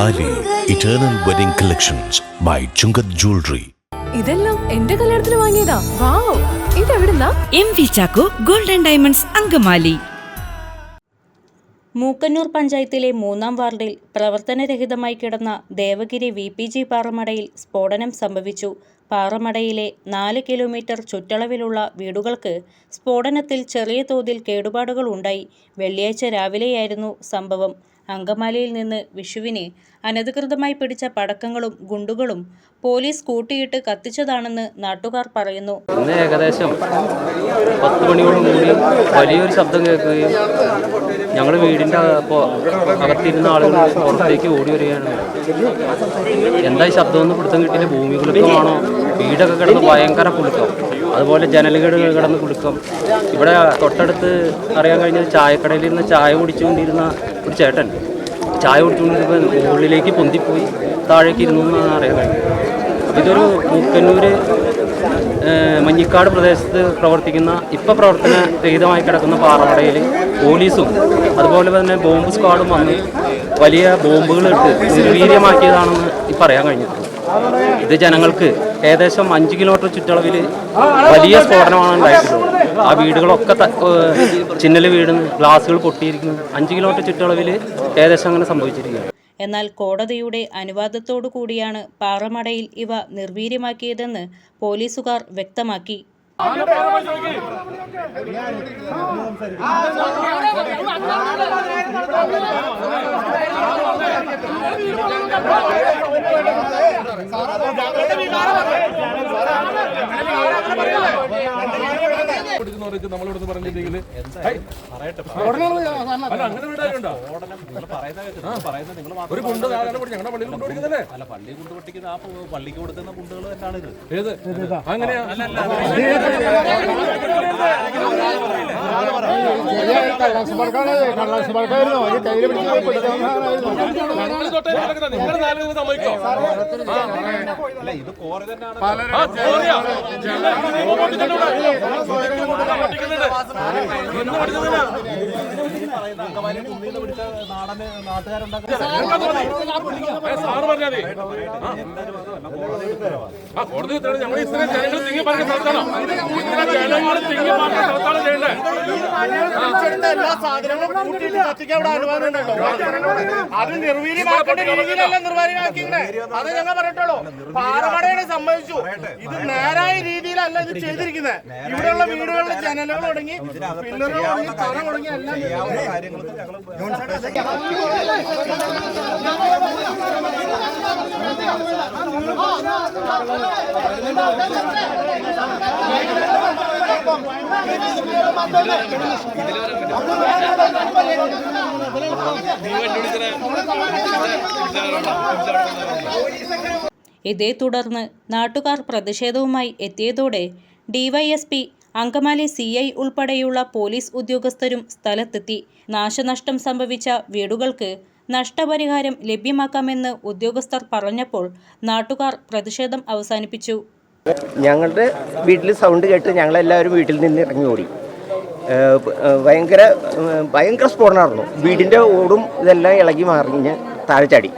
താലി eternal wedding collections by Chungath jewellery ഇതെല്ലാം എന്റെ കല്യാണത്തിന് വാങ്ങിയതാ. Wow ഇതെവിടുന്നാ? M V Chacko golden diamonds Angamaly. Mookkannoor പഞ്ചായത്തിലെ മൂന്നാം വാർഡിൽ പ്രവർത്തനരഹിതമായി കിടന്ന ദേവഗിരി വി പി ജി പാറമടയിൽ സ്ഫോടനം സംഭവിച്ചു. പാറമടയിലെ നാല് കിലോമീറ്റർ ചുറ്റളവിലുള്ള വീടുകൾക്ക് സ്ഫോടനത്തിൽ ചെറിയ തോതിൽ കേടുപാടുകൾ ഉണ്ടായി വെള്ളിയാഴ്ച രാവിലെയായിരുന്നു സംഭവം. അങ്കമാലിയിൽ നിന്ന് വിഷുവിനെ അനധികൃതമായി പിടിച്ച പടക്കങ്ങളും ഗുണ്ടുകളും പോലീസ് കൂട്ടിയിട്ട് കത്തിച്ചതാണെന്ന് നാട്ടുകാർ പറയുന്നു. ഇന്ന് ഏകദേശം പത്ത് മണിയോടും കൂടി വലിയൊരു ശബ്ദം കേൾക്കുകയും ഞങ്ങൾ വീടിന്റെ അപ്പോൾ അകത്തിരുന്ന ആളുകൾ പുറത്തേക്ക് ഓടി വരികയാണ്. എന്താ ശബ്ദമൊന്നും പിടുത്തം കിട്ടിയില്ല? ഭൂമി കുലുക്കമാണോ വീടൊക്കെ കിടന്ന് ഭയങ്കര കുലുക്കം. അതുപോലെ ജനലുകൾ കിടന്ന് കുടുക്കം. ഇവിടെ തൊട്ടടുത്ത് അറിയാൻ കഴിഞ്ഞത് ചായക്കടയിൽ നിന്ന് ചായ കുടിച്ചുകൊണ്ടിരുന്ന ഒരു ചേട്ടൻ. ചായ കുടിച്ചുകൊണ്ടിരുന്ന മുകളിലേക്ക് പൊന്തിപ്പോയി. താഴേക്ക് ഇരുന്നു എന്നാണ് അറിയാൻ കഴിഞ്ഞത്. ഇതൊരു മുക്കന്നൂര് ഏഹ് മഞ്ഞിക്കാട് പ്രദേശത്ത് പ്രവർത്തിക്കുന്ന ഇപ്പോൾ പ്രവർത്തന രഹിതമായി കിടക്കുന്ന പാറമടയിൽ പോലീസും അതുപോലെ തന്നെ ബോംബ് സ്ക്വാഡും വന്ന് വലിയ ബോംബുകൾ ഇട്ട് നിർവീര്യമാക്കിയതാണെന്ന് ഇപ്പം അറിയാൻ കഴിഞ്ഞിട്ടുണ്ട്. ഇത് ജനങ്ങൾക്ക് ഏകദേശം അഞ്ച് കിലോമീറ്റർ ചുറ്റളവിൽ വലിയ സ്ഫോടനമാണ് ഉണ്ടായിട്ടുള്ളത്. ആ വീടുകളൊക്കെ ചിന്നൽ വീടുന്നു ഗ്ലാസുകൾ പൊട്ടിയിരിക്കുന്നു. അഞ്ച് കിലോമീറ്റർ ചുറ്റളവിൽ ഏകദേശം അങ്ങനെ സംഭവിച്ചിരിക്കുകയാണ്. എന്നാൽ കോടതിയുടെ അനുവാദത്തോടു കൂടിയാണ് പാറമടയിൽ ഇവ നിർവീര്യമാക്കിയതെന്ന് പോലീസുകാർ വ്യക്തമാക്കി. കൊടുക്കുന്നവർക്ക് നമ്മളോട് പറഞ്ഞില്ലെങ്കിൽ അങ്ങനെ വിടാനുണ്ടോ ഒരു കുണ്ട് സാധാരണ കൂടി ഞങ്ങളുടെ പള്ളിയിൽ കൊണ്ട് കൊടുക്കുന്നല്ലേ അല്ല പള്ളി കൊണ്ട് പൊട്ടിക്കുന്ന ആ പള്ളിക്ക് കൊടുക്കുന്ന കുണ്ടുകൾ തന്നെയാണ് ഇത് ഏത് അങ്ങനെയാ നിങ്ങൾ നാല് ദിവസം സമ്മതിക്കോ ഇത് കോറി തന്നെയാണ് സാറ് പറഞ്ഞാൽ മതി. ആ കോടതി ഉത്തരവ് ഞങ്ങൾ ഇത്രയും ജനങ്ങൾ തിങ്ങി പറഞ്ഞ സ്ഥലത്താണോ? ഇത്ര ജനങ്ങൾ തിങ്ങി പറഞ്ഞ സ്ഥലത്താണ് ചെയ്യേണ്ടത്? എല്ലാ സാധനങ്ങളും കൂട്ടിയിട്ട് കത്തിക്കാൻ ഇവിടെ അനുവാദം ഉണ്ടല്ലോ അത് നിർവീര്യമാക്കേണ്ട രീതിയിലല്ല അത് ഞങ്ങൾ പറഞ്ഞിട്ടുള്ളൂ പാറമടയെ സംബന്ധിച്ചു ഇത് നേരായ രീതിയിലല്ല ഇത് ചെയ്തിരിക്കുന്നത് ഇവിടെയുള്ള വീടുകളിലെ ജനലുകൾ തുടങ്ങി പില്ലറുകൾ തുടങ്ങി തറ തുടങ്ങി എല്ലാം ഇതേ തുടർന്ന് നാട്ടുകാർ പ്രതിഷേധവുമായി എത്തിയതോടെ ഡിവൈഎസ്പി അങ്കമാലി സി ഐ ഉൾപ്പെടെയുള്ള പോലീസ് ഉദ്യോഗസ്ഥരും സ്ഥലത്തെത്തി. നാശനഷ്ടം സംഭവിച്ച വീടുകൾക്ക് നഷ്ടപരിഹാരം ലഭ്യമാക്കാമെന്ന് ഉദ്യോഗസ്ഥർ പറഞ്ഞപ്പോൾ നാട്ടുകാർ പ്രതിഷേധം അവസാനിപ്പിച്ചു. ഞങ്ങളുടെ വീട്ടിൽ സൗണ്ട് കേട്ട് ഞങ്ങളെല്ലാവരും വീട്ടിൽ നിന്ന് ഇറങ്ങി ഓടി ഭയങ്കര ഭയങ്കര സ്ഫോടനമായിരുന്നു. വീടിന്റെ ഓടും ഇതെല്ലാം ഇളകി മറിഞ്ഞ് താഴെ ചാടി.